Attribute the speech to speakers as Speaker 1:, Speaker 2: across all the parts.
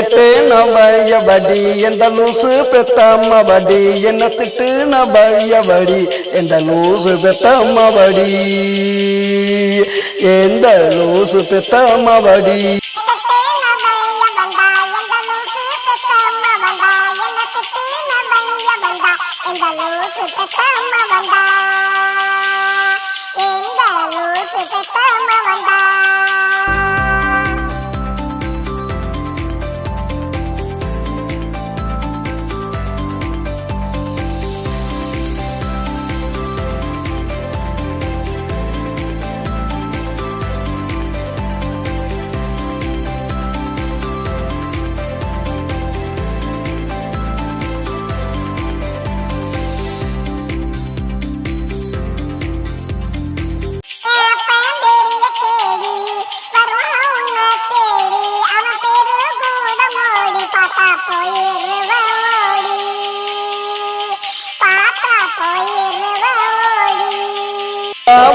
Speaker 1: திட்டு நபையபடி எந்த லூசு பெத்தம்மபடி என்ன திட்டு நபையபடி எந்த லூசு பெத்தம்மபடி எந்த லூசு பெத்தம்மபடி.
Speaker 2: போயிருவ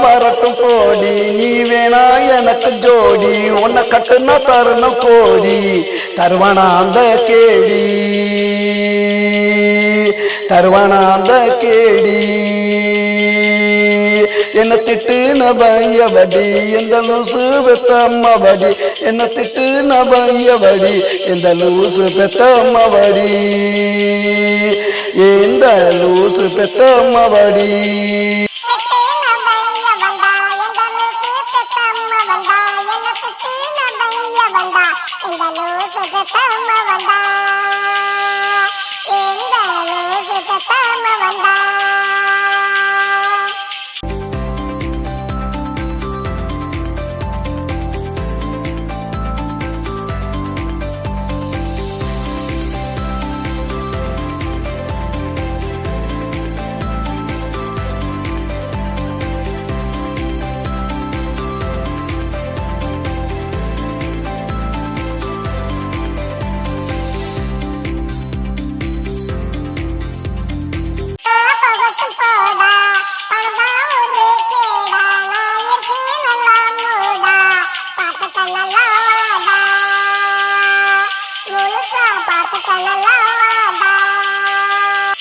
Speaker 1: வரட்டும் போடி நீ வேணா எனக்கு ஜோடி. உன்னை கட்டுனா தருணம் கோடி தருவானா அந்த கேடி. தருவானா அந்த கேடி. என்ன திட்டு நபையபடி எந்த லூசு பெத்தம்மபடி என்ன திட்டு நபையபடி எந்த லூசு பெத்தம்மபடி எந்த லூசு பெத்தம்மபடி
Speaker 2: வந்தா?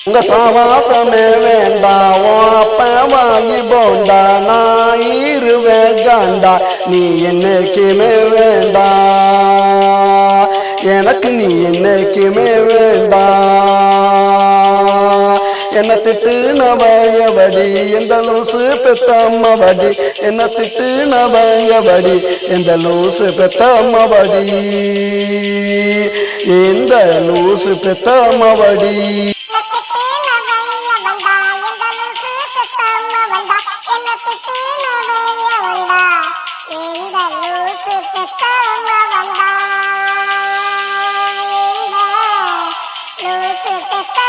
Speaker 1: உங்க சவாசமே வேண்டாம் உன் அப்ப போண்டா நான் இருவேன் காண்டா நீ என்னைக்குமே வேண்டாம் எனக்கு நீ என்னைக்குமே வேண்டாம் என்ன திட்டு நபையபடி எந்த லூசு பெத்தம்மபடி என்ன திட்டு நபையபடி எந்த லூசு பெத்தம்மபடி எந்த லூசு பெத்தம்மபடி
Speaker 2: te